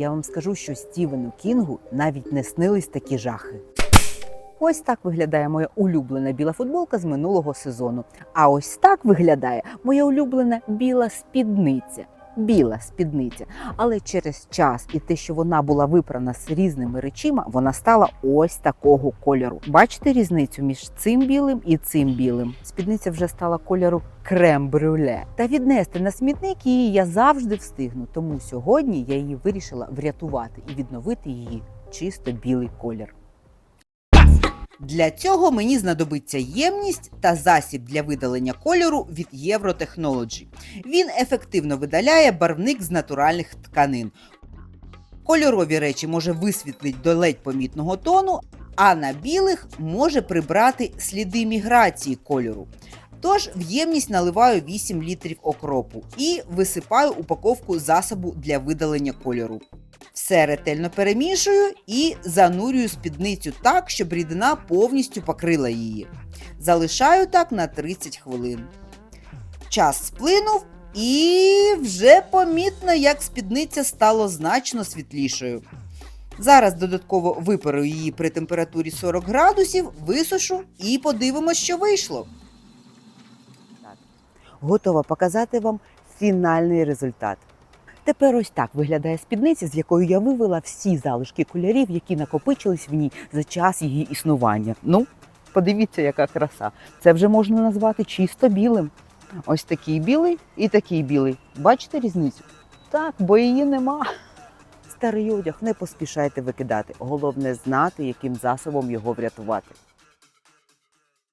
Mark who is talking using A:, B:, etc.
A: я вам скажу, що Стівену Кінгу навіть не снились такі жахи. Ось так виглядає моя улюблена біла футболка з минулого сезону. А ось так виглядає моя улюблена біла спідниця. Біла спідниця. Але через час і те, що вона була випрана з різними речима, вона стала ось такого кольору. Бачите різницю між цим білим і цим білим? Спідниця вже стала кольору крем-брюле. Та віднести на смітник її я завжди встигну. Тому сьогодні я її вирішила врятувати і відновити її чисто білий колір. Для цього мені знадобиться ємність та засіб для видалення кольору від Євротехнологі. Він ефективно видаляє барвник з натуральних тканин. Кольорові речі може висвітлити до ледь помітного тону, а на білих може прибрати сліди міграції кольору. Тож в ємність наливаю 8 літрів окропу і висипаю упаковку засобу для видалення кольору. Все ретельно перемішую і занурюю спідницю так, щоб рідина повністю покрила її. Залишаю так на 30 хвилин. Час сплинув, і вже помітно, як спідниця стало значно світлішою. Зараз додатково випарю її при температурі 40 градусів, висушу і подивимось, що вийшло. Готова показати вам фінальний результат. Тепер ось так виглядає спідниця, з якою я вивела всі залишки кольорів, які накопичились в ній за час її існування. Ну, подивіться, яка краса. Це вже можна назвати чисто білим. Ось такий білий і такий білий. Бачите різницю? Так, бо її нема. Старий одяг не поспішайте викидати. Головне знати, яким засобом його врятувати.